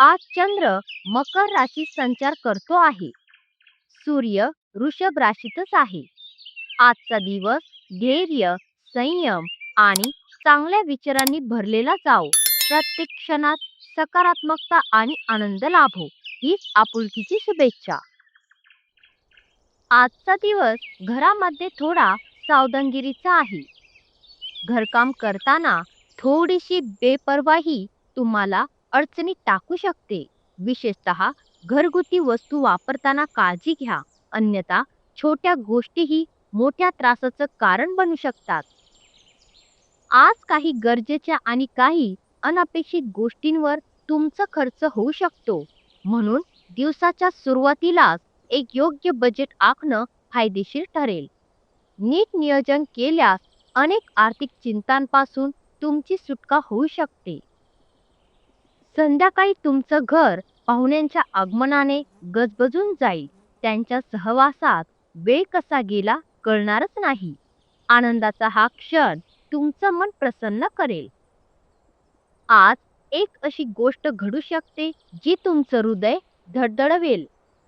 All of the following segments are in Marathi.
आज चंद्र मकर राशीत संचार करतो आहे. सूर्य वृषभ राशीतच आहे. आजचा दिवस धैर्य संयम आणि चांगल्या विचारांनी भरलेला जाओ प्रत्येक क्षणात सकारात्मकता आणि आनंद लाभो हीच आपुलकीची शुभेच्छा. आजचा दिवस घरामध्ये थोडा सावधानगिरीचा आहे. घरकाम करताना थोडीशी बेपर्वाही तुम्हाला अडचणीत टाकू शकते. विशेषतः घरगुती वस्तू वापरताना काळजी घ्या. अन्यथा छोट्या गोष्टीही मोठ्या त्रासाचं कारण बनू शकतात. आज काही गरजेच्या आणि काही अनपेक्षित गोष्टींवर तुमचा खर्च होऊ शकतो. म्हणून दिवसाच्या सुरुवातीलाच एक योग्य बजेट आखणं फायदेशीर ठरेल. नीट नियोजन केल्यास अनेक आर्थिक चिंतांपासून तुमची सुटका होऊ शकते. संध्याकाळी तुमचं घर पाहुण्यांच्या आगमनाने गजबजून जाईल. त्यांच्या सहवासात वेळ कसा गेला कळणारच नाही. आनंदाचा हा क्षण तुमचं मन प्रसन्न करेल. आज एक अशी गोष्ट घडू शकते जी तुमचं हृदय धडधडवेल.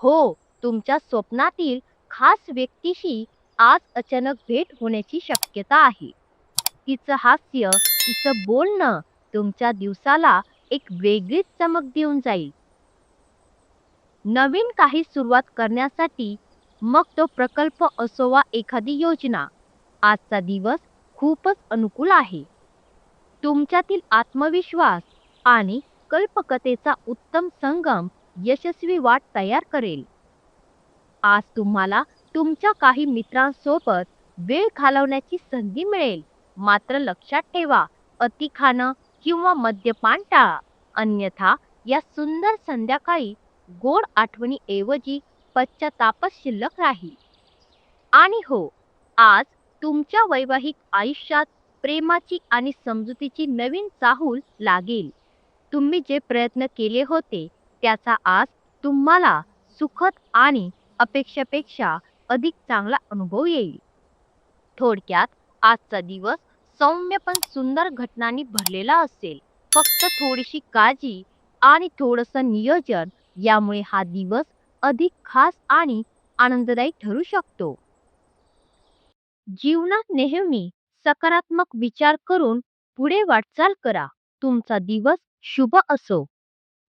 हो तुमच्या स्वप्नातील खास व्यक्तीशी आज अचानक भेट होण्याची शक्यता आहे. तिचं हास्य तिचं बोलणं तुमच्या दिवसाला एक वेगळीच चमक देऊन जाईल. नवीन काही सुरुवात करण्यासाठी मग तो प्रकल्प असो वा एखादी योजना. आजचा दिवस खूपच अनुकूल आहे. तुमच्यातील आत्मविश्वास आणि कल्पकतेचा उत्तम संगम यशस्वी वाट तयार करेल. आज तुम्हाला तुमच्या काही मित्रांसोबत वेळ घालवण्याची संधी मिळेल. मात्र लक्षात ठेवा अति खाणं किंवा मद्यपान टाळा अन्यथा या सुंदर संध्याकाळी गोड आठवणीऐवजी पश्चातापच शिल्लक राहील आणि हो आज तुमच्या वैवाहिक आयुष्यात प्रेमाची आणि समजुतीची नवीन चाहूल लागेल. तुम्ही जे प्रयत्न केले होते त्याचा आज तुम्हाला सुखद आणि अपेक्षेपेक्षा अधिक चांगला अनुभव येईल. थोडक्यात आजचा दिवस सौम्य पण सुंदर घटनांनी भरलेला असेल. फक्त थोडीशी काळजी आणि थोडंसं नियोजन यामुळे हा दिवस अधिक खास आणि आनंददायी ठरू शकतो. जीवनात नेहमी सकारात्मक विचार करून पुढे वाटचाल करा. तुमचा दिवस शुभ असो.